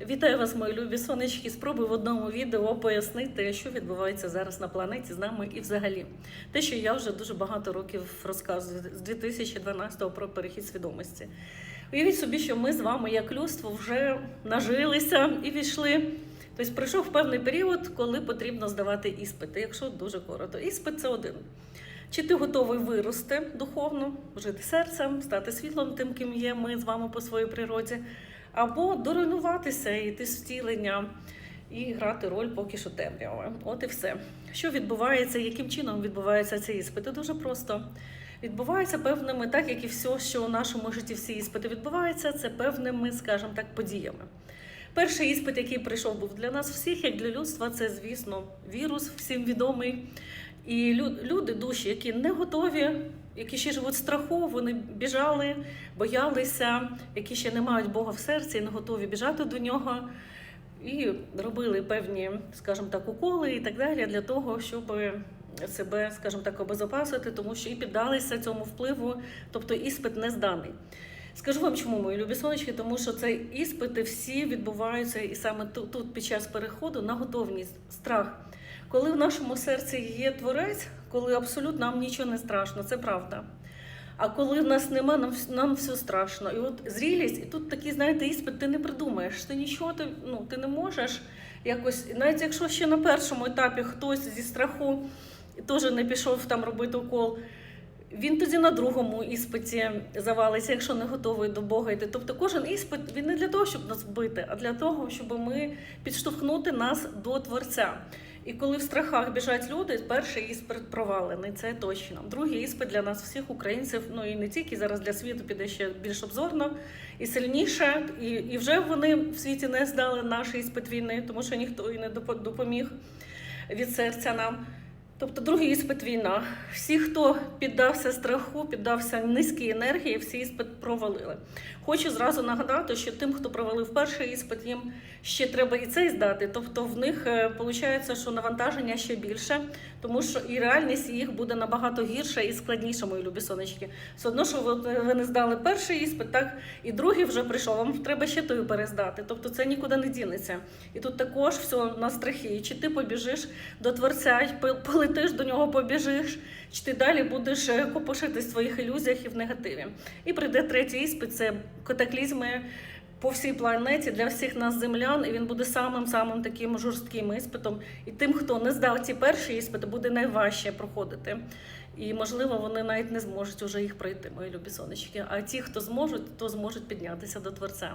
Вітаю вас, мої любі сонечки. Спробую в одному відео пояснити, що відбувається зараз на планеті з нами і взагалі. Те, що я вже дуже багато років розказую з 2012-го про перехід свідомості. Уявіть собі, що ми з вами, як людство, вже нажилися і війшли. Тобто пройшов певний період, коли потрібно здавати іспити, якщо дуже коротко. Іспит це один. Чи ти готовий вирости духовно, жити серцем, стати світлом тим, ким є ми з вами по своїй природі, або доруйнуватися, і йти з втілення і грати роль поки що темряви. От і все. Що відбувається, яким чином відбуваються ці іспити? Дуже просто. Відбувається певними, так як і все, що у нашому житті всі іспити відбуваються, це певними, скажімо так, подіями. Перший іспит, який прийшов, був для нас всіх, як для людства, це, звісно, вірус, всім відомий. І люди, душі, які не готові, які ще живуть страху, вони біжали, боялися, які ще не мають Бога в серці, і не готові біжати до нього. І робили певні, скажімо так, уколи і так далі для того, щоб себе, скажімо так, обезопасити, тому що і піддалися цьому впливу, тобто іспит не зданий. Скажу вам, чому мої любі сонечки, тому що це іспити всі відбуваються і саме тут під час переходу на готовність, страх. Коли в нашому серці є творець, коли абсолютно нам нічого не страшно, це правда. А коли в нас нема, нам, нам все страшно. І от зрілість, і тут такий, знаєте, іспит, ти не придумаєш. Ти нічого ти, ну, ти не можеш якось, навіть якщо ще на першому етапі хтось зі страху теж не пішов там робити укол. Він тоді на другому іспиті завалиться, якщо не готовий до Бога йти. Тобто кожен іспит він не для того, щоб нас вбити, а для того, щоб ми підштовхнути нас до Творця. І коли в страхах біжать люди, перший іспит провалений, це точно. Другий іспит для нас, всіх українців, ну і не тільки зараз для світу піде ще більш обзорно і сильніше. І, і вже вони в світі не здали наш іспит війни, тому що ніхто і не допоміг від серця нам. Тобто другий іспит війна. Всі, хто піддався страху, піддався низькій енергії, всі іспит провалили. Хочу зразу нагадати, що тим, хто провалив перший іспит, їм ще треба і цей здати. Тобто в них виходить, що навантаження ще більше, тому що і реальність їх буде набагато гірша і складніша, мої любі сонечки. Все одно, що ви, ви не здали перший іспит, так і другий вже прийшов. Вам треба ще той перездати. Тобто це нікуди не дінеться. І тут також все на страхи. Чи ти побіжиш до творця, й пи- полетиш до нього, побіжиш, чи ти далі будеш е, копошитись в своїх ілюзіях і в негативі. І прийде третій іспит це катаклізми. По всій планеті для всіх нас землян, і він буде самим самим таким жорстким іспитом. І тим, хто не здав ці перші іспити, буде найважче проходити. І можливо, вони навіть не зможуть уже їх пройти, мої любі сонечки. А ті, хто зможуть, то зможуть піднятися до творця.